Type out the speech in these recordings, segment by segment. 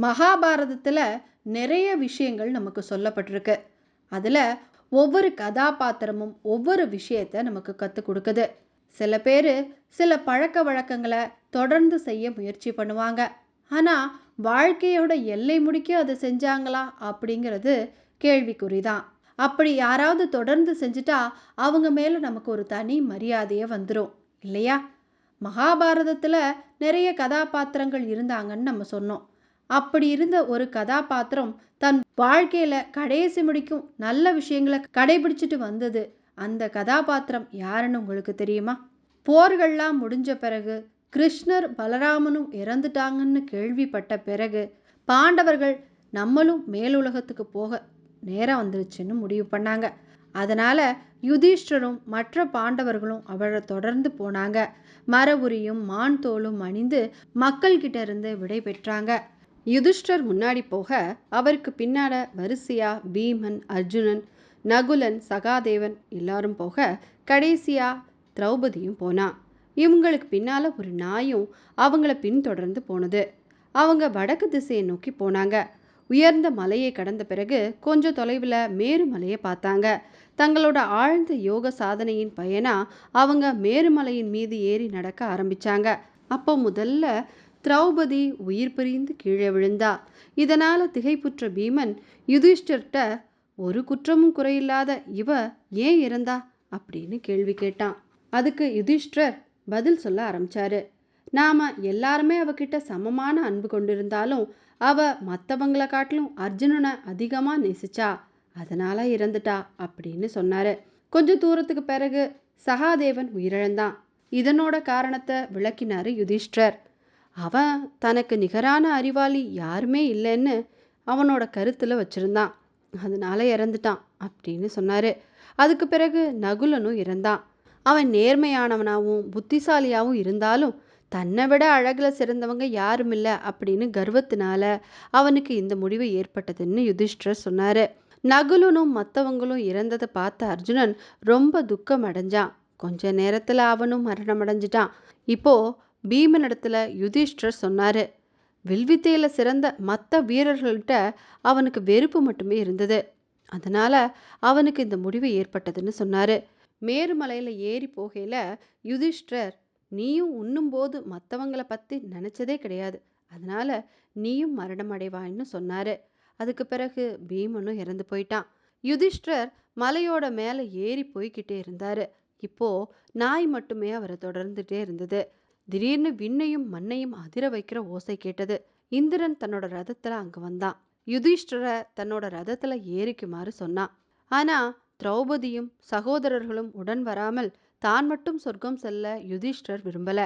மகாபாரதத்தில் நிறைய விஷயங்கள் நமக்கு சொல்லப்பட்டிருக்கு. அதில் ஒவ்வொரு கதாபாத்திரமும் ஒவ்வொரு விஷயத்த நமக்கு கற்றுக் கொடுக்குது. சில பேர் சில பழக்க வழக்கங்களை தொடர்ந்து செய்ய முயற்சி பண்ணுவாங்க. ஆனால் வாழ்க்கையோட எல்லை முடிக்க அதை செஞ்சாங்களா அப்படிங்கிறது கேள்விக்குறிதான். அப்படி யாராவது தொடர்ந்து செஞ்சுட்டா அவங்க மேலே நமக்கு ஒரு தனி மரியாதையே வந்துடும் இல்லையா? மகாபாரதத்தில் நிறைய கதாபாத்திரங்கள் இருந்தாங்கன்னு நம்ம சொன்னோம். அப்படி இருந்த ஒரு கதாபாத்திரம் தன் வாழ்க்கையில் கடைசி முடிக்கும் நல்ல விஷயங்களை கடைபிடிச்சிட்டு வந்தது. அந்த கதாபாத்திரம் யாருன்னு உங்களுக்கு தெரியுமா? போர்கள்லாம் முடிஞ்ச பிறகு கிருஷ்ணர் பலராமனும் இறந்துட்டாங்கன்னு கேள்விப்பட்ட பிறகு பாண்டவர்கள் நம்மளும் மேலுலகத்துக்கு போக நேரம் வந்துருச்சுன்னு முடிவு பண்ணாங்க. அதனால் யுதிஷ்டரும் மற்ற பாண்டவர்களும் அவரை தொடர்ந்து போனாங்க. மரபுரியும் மான் தோலும் அணிந்து மக்கள்கிட்ட இருந்து விடை பெற்றாங்க. யுதிஷ்டர் முன்னாடி போக அவருக்கு பின்னாட வரிசையா பீமன் அர்ஜுனன் நகுலன் சகாதேவன் எல்லாரும் போக கடைசியா திரௌபதியும் போனா. இவங்களுக்கு பின்னால ஒரு நாயும் அவங்கள பின்தொடர்ந்து போனது. அவங்க வடக்கு திசையை நோக்கி போனாங்க. உயர்ந்த மலையை கடந்த பிறகு கொஞ்சம் தொலைவில் மேருமலையை பார்த்தாங்க. தங்களோட ஆழ்ந்த யோக சாதனையின் பயனா அவங்க மேருமலையின் மீது ஏறி நடக்க ஆரம்பிச்சாங்க. அப்போ முதல்ல திரௌபதி உயிர் பிரிந்து கீழே விழுந்தா. இதனால திகைப்புற்ற பீமன் யுதிஷ்டர்கிட்ட ஒரு குற்றமும் குறையில்லாத இவ ஏன் இறந்தா? அப்படின்னு கேள்வி கேட்டான். அதுக்கு யுதிஷ்டர் பதில் சொல்ல ஆரம்பிச்சாரு. நாம எல்லாருமே அவகிட்ட சமமான அன்பு கொண்டிருந்தாலும் அவ மற்றவங்கள காட்டிலும் அர்ஜுனனை அதிகமாக நேசிச்சா அதனால இறந்துட்டா அப்படின்னு சொன்னாரு. கொஞ்ச தூரத்துக்கு பிறகு சகாதேவன் உயிரிழந்தான். இதனோட காரணத்தை விளக்கினாரு யுதிஷ்டர் அவன் தனக்கு நிகரான அறிவாளி யாருமே இல்லைன்னு அவனோட கருத்தில் வச்சிருந்தான். அதனால இறந்துட்டான் அப்படின்னு சொன்னாரு. அதுக்கு பிறகு நகுலனும் இறந்தான். அவன் நேர்மையானவனாகவும் புத்திசாலியாகவும் இருந்தாலும் தன்னை விட அழகில் சிறந்தவங்க யாரும் இல்லை அப்படின்னு கர்வத்தினால அவனுக்கு இந்த முடிவு ஏற்பட்டதுன்னு யுதிஷ்டர் சொன்னார். நகுலனும் மற்றவங்களும் இறந்ததை பார்த்த அர்ஜுனன் ரொம்ப துக்கம் அடைஞ்சான் கொஞ்ச நேரத்தில் அவனும் மரணம் அடைஞ்சிட்டான் இப்போது பீமனிடத்துல யுதிஷ்டர் சொன்னார். வில்வித்தையில் சிறந்த மற்ற வீரர்கள்ட்ட அவனுக்கு வெறுப்பு மட்டுமே இருந்தது. அதனால் அவனுக்கு இந்த முடிவு ஏற்பட்டதுன்னு சொன்னார். மேருமலையில் ஏறி போகையில் யுதிஷ்டர் நீயும் உண்ணும்போது மற்றவங்கள பற்றி நினச்சதே கிடையாது. அதனால் நீயும் மரணம் அடைவாயின்னு சொன்னார். அதுக்கு பிறகு பீமனும் இறந்து போயிட்டான். யுதிஷ்டர் மலையோட மேலே ஏறி போய்கிட்டே இருந்தார். இப்போ நாய் மட்டுமே அவரை தொடர்ந்துட்டே இருந்தது. திடீர்னு விண்ணையும் மண்ணையும் அதிர வைக்கிற ஓசை கேட்டது. இந்திரன் தன்னோட ரதத்துல அங்க வந்தான். யுதிஷ்டரை தன்னோட ரதத்துல ஏறிக்குமாறு சொன்னான் ஆனா திரௌபதியும் சகோதரர்களும் உடன் வராமல் தான் மட்டும் சொர்க்கம் செல்ல யுதிஷ்டர் விரும்பல.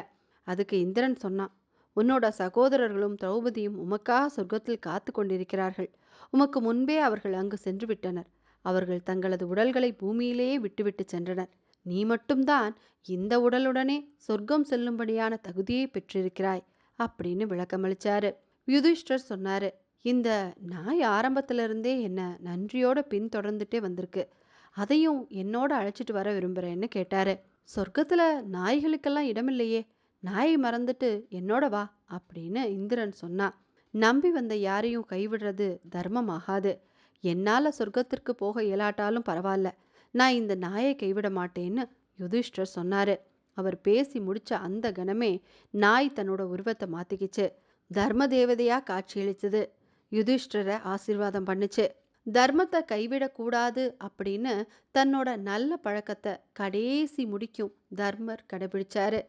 அதுக்கு இந்திரன் சொன்னான் உன்னோட சகோதரர்களும் திரௌபதியும் உமக்காக சொர்க்கத்தில் காத்து கொண்டிருக்கிறார்கள். உமக்கு முன்பே அவர்கள் அங்கு சென்று விட்டனர். அவர்கள் தங்களது உடல்களை பூமியிலேயே விட்டுவிட்டு சென்றனர். நீ மட்டும்தான் இந்த உடலுடனே சொர்க்கம் செல்லும்படியான தகுதியை பெற்றிருக்கிறாய் அப்படின்னு விளக்கமளிச்சாரு. யுதிஷ்டர் சொன்னாரு இந்த நாய் ஆரம்பத்துல இருந்தே என்ன நன்றியோட பின்தொடர்ந்துட்டே வந்திருக்கு. அதையும் என்னோட அழைச்சிட்டு வர விரும்புறேன்னு கேட்டாரு. சொர்க்கத்துல நாய்களுக்கெல்லாம் இடமில்லையே. நாயை மறந்துட்டு என்னோட வா அப்படின்னு இந்திரன் சொன்னான். நம்பி வந்த யாரையும் கைவிடுறது தர்மமாகாது. என்னால சொர்க்கத்திற்கு போக இயலாட்டாலும் பரவாயில்ல. நான் இந்த நாயை கைவிட மாட்டேன்னு யுதிஷ்டர் சொன்னாரு. அவர் பேசி முடிச்ச அந்த கணமே நாய் தன்னோட உருவத்தை மாத்திக்கிச்சு. தர்ம தேவதையா காட்சியளிச்சது. யுதிஷ்டரை ஆசீர்வாதம் பண்ணுச்சு. தர்மத்தை கைவிடக்கூடாது அப்படின்னு தன்னோட நல்ல பழக்கத்தை கடைசி முடிக்கும் தர்மர் கடைபிடிச்சாரு.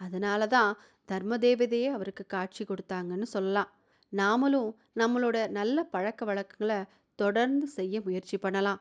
அதனால தான் தர்ம தேவதையே அவருக்கு காட்சி கொடுத்தாங்கன்னு சொல்லலாம். நாமளும் நம்மளோட நல்ல பழக்க வழக்கங்களை தொடர்ந்து செய்ய முயற்சி பண்ணலாம்.